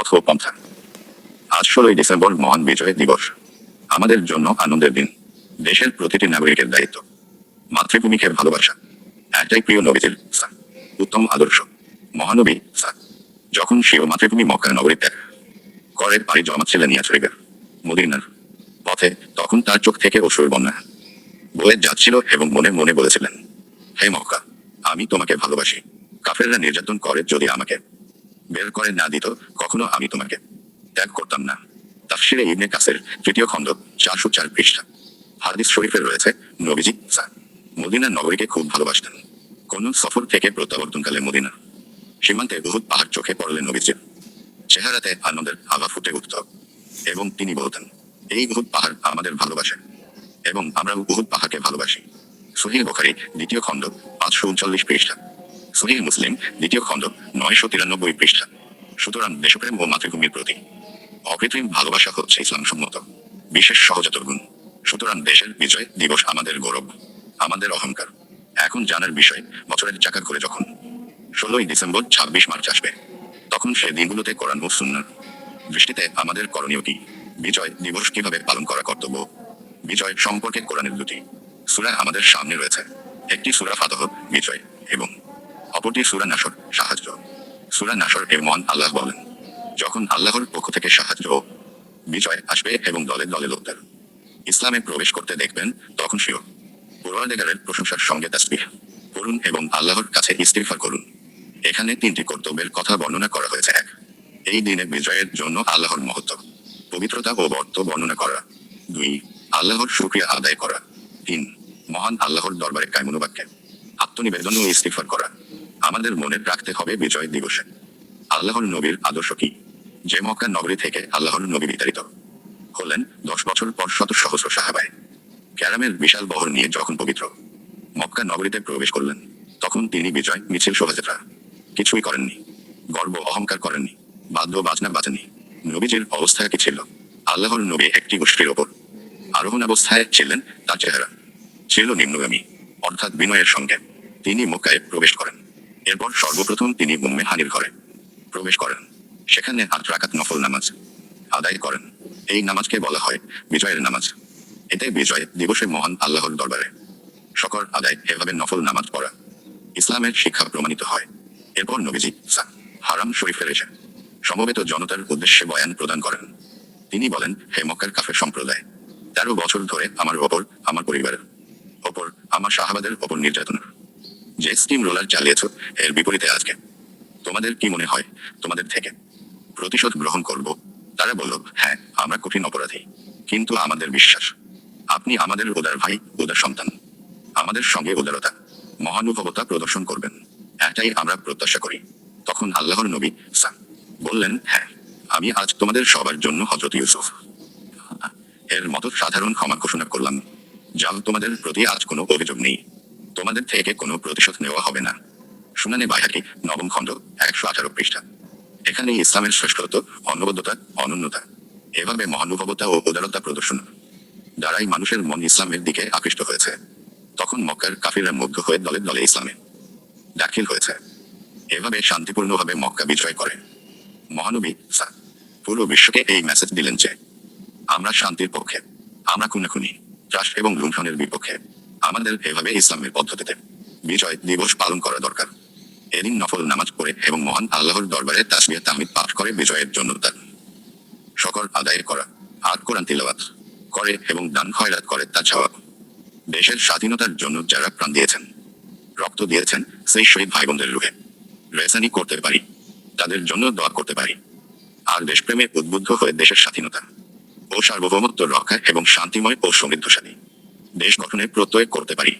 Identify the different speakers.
Speaker 1: পথ ও পন্থা আজ ষোলোই ডিসেম্বর মহান বিজয় দিবস। আমাদের জন্য আনন্দের দিন। দেশের প্রতিটি নাগরিকের দায়িত্ব। মাতৃভূমিকে ভালোবাসা। একটাই প্রিয় নবীজির স্থান। উত্তম আদর্শ। মহানবী স্যার যখন শিব মাতৃভূমি মক্কা নগরী ত্যাগ। করে বাড়ি জমাচ্ছিলেন ইয়াছরিবের মদিনার পথে তখন তার চোখ থেকে অসুর বন্যা। বয়ে যাচ্ছিল এবং মনে মনে বলেছিলেন, হে মক্কা, আমি তোমাকে ভালোবাসি। কাফেররা নির্যাতন করে যদি আমাকে বের করে না দিত, কখনো আমি তোমাকে ত্যাগ করতাম না। তাফসিরে ইবনে কাসের তৃতীয় খণ্ড, চারশো চার পৃষ্ঠা। হাদিস শরীফের রয়েছে, নবীজি স্যার মদিনা নগরীকে খুব ভালোবাসতেন। কোন সফর থেকে প্রত্যাবর্তনকালে মদিনা সীমান্তে বহুত পাহাড় চোখে পড়লেন নবীজির চেহারাতে আনন্দের আভা ফুটে উঠত এবং তিনি বলতেন, এই বহুত পাহাড় আমাদের ভালোবাসে এবং আমরা বহুত পাহাড়কে ভালোবাসি। সহিহ বখারি, দ্বিতীয় খণ্ড, পাঁচশো উনচল্লিশ পৃষ্ঠা। সহিহ মুসলিম, দ্বিতীয় খণ্ড, নয়শো তিরানব্বই পৃষ্ঠা। সুতরাং দেশপ্রেম ও মাতৃভূমির প্রতি অকৃত্রিম ভালোবাসা হচ্ছে ইসলাম সম্মত বিশেষ সহজাতর গুণ। সুতরাং দেশের বিজয় দিবস আমাদের গৌরব, আমাদের অহংকার। এখন জানার বিষয়, বছরের চাকা করে যখন। ষোলোই ডিসেম্বর, ছাব্বিশ মার্চ আসবে। তখন সে দিনগুলোতে কোরআন ও দৃষ্টিতে আমাদের করণীয় কি? বিজয় দিবস কীভাবে পালন করা কর্তব্য? বিজয় সম্পর্কে কোরআনের দুটি। সুরা আমাদের সামনে রয়েছে। একটি সুরা ফাতহ, বিজয় এবং অপরটি সূরা নাসর সাহায্য। সূরা নাসর এর মন আল্লাহ বলেন। যখন আল্লাহর পক্ষ থেকে সাহায্য বিজয় আসবে এবং দলে দলে লোকদের ইসলামে প্রবেশ করতে দেখবেন, তখন শিও পুরোয়াদেগারের প্রশংসার সঙ্গে তাসবিহ করুন এবং আল্লাহর কাছে ইস্তিগফার করুন। এখানে তিনটি কর্তব্যের কথা বর্ণনা করা হয়েছে। এক, এই দিনে বিজয়ের জন্য আল্লাহর মহত্ব, পবিত্রতা ও বর্ত বর্ণনা করা। দুই, আল্লাহর শুক্রিয়া আদায় করা। তিন, মহান আল্লাহর দরবারে কায়মনোবাক্যে আত্মনিবেদন ও ইস্তিফার করা। আমাদের মনে রাখতে হবে বিজয় দিবসে। আল্লাহর নবীর আদর্শ কি? যে মক্কা নগরী থেকে আল্লাহর নবী বিতাড়িত। হলেন দশ বছর পর শত সহস্র সাহাবায়। ক্যারামের বিশাল বহর নিয়ে যখন পবিত্র, মক্কা নগরীতে প্রবেশ করলেন, তখন তিনি বিজয় মিছিল শোভাযাত্রা। কিছুই করেননি। গর্ব অহংকার করেননি। বাদ্য বাজনা বাজাননি। নবীজির অবস্থা কি ছিল? আল্লাহর নবী একটি গোষ্ঠীর ওপর আরোহণ অবস্থায় ছিলেন তার চেহারা। ছিল নিম্নগামী, অর্থাৎ বিনয়ের সঙ্গে। তিনি মক্কায় প্রবেশ করেন। এরপর সর্বপ্রথম তিনি মুম্মে হানির ঘরে প্রবেশ করেন। সেখানে আট রাকাত নফল নামাজ আদায় করেন। এই নামাজকে বলা হয় বিজয়ের নামাজ। এতে বিজয় দিবসে মহান আল্লাহর দরবারে শকর আদায় এভাবে নফল নামাজ পড়া ইসলামের শিক্ষা প্রমাণিত হয়। এরপর নবীজি হারাম শরীফের এসে সমবেত জনতার উদ্দেশ্যে বয়ান প্রদান করেন। তিনি বলেন, হে মক্কার কাফের সম্প্রদায়, তেরো বছর ধরে আমার ওপর, আমার পরিবারের ওপর, আমার শাহাবাদের ওপর নির্যাতন। যে স্টিম রোলার চালিয়েছ এর বিপরীতে আজকে। তোমাদের কি মনে হয়? তোমাদের থেকে প্রতিশোধ গ্রহণ করব? তারা বলল হ্যাঁ আমরা কঠিন অপরাধী। কিন্তু আমাদের বিশ্বাস, আপনি আমাদের ওদার ভাই উদার সন্তান। আমাদের সঙ্গে উদারতা, মহানুভবতা প্রদর্শন করবেন। এটাই আমরা প্রত্যাশা করি। তখন আল্লাহর নবী সা বললেন হ্যাঁ আমি আজ তোমাদের সবার জন্য হজরত ইউসুফ। এর মতো সাধারণ ক্ষমা ঘোষণা করলাম যাও তোমাদের প্রতি আজ কোনো অভিযোগ নেই। তোমাদের থেকে কোনো প্রতিশোধ নেওয়া হবে না। শুনানি বাইহাকি নবম খণ্ড, একশো আঠারো পৃষ্ঠা। এখানে ইসলামের শ্রেষ্ঠত্ব, অনবদ্যতা, অনন্যতা। এভাবে মহানুভবতা ও উদারতা প্রদর্শন, দ্বারাই মানুষের মন ইসলামের দিকে আকৃষ্ট হয়েছে। তখন মক্কার কাফিররা মুগ্ধ হয়ে দলে দলে ইসলামে দাখিল হয়েছে। এভাবে শান্তিপূর্ণভাবে মক্কা বিজয় করে। মহানবী সা, পুরো বিশ্বকে এই মেসেজ দিলেন যে, আমরা শান্তির পক্ষে, আমরা খুনাখুনি ত্রাস এবং লুণ্ঠনের বিপক্ষে আমাদের এভাবে ইসলামের পদ্ধতিতে বিজয় দিবস পালন করা দরকার। এদিন নফল নামাজ পড়ে এবং মহান আল্লাহর দরবারে তাসবিয়া তামিদ পাঠ করে বিজয়ের জন্য তার সকল আদায় করা, আর কোরআন তিলাবাত করে এবং দান খয়রাত করে তা চাওয়া দেশের স্বাধীনতার জন্য যারা প্রাণ দিয়েছেন, রক্ত দিয়েছেন, সেই শহীদ ভাই বোনদের রুখে রেসানি করতে পারি, তাদের জন্য দোয়া করতে পারি। আর দেশপ্রেমে উদ্বুদ্ধ হয়ে দেশের স্বাধীনতা ও সার্বভৌমত্ব রক্ষা এবং শান্তিময় ও সমৃদ্ধশালী। দেশ গঠনে প্রত্যয় করতে পারি।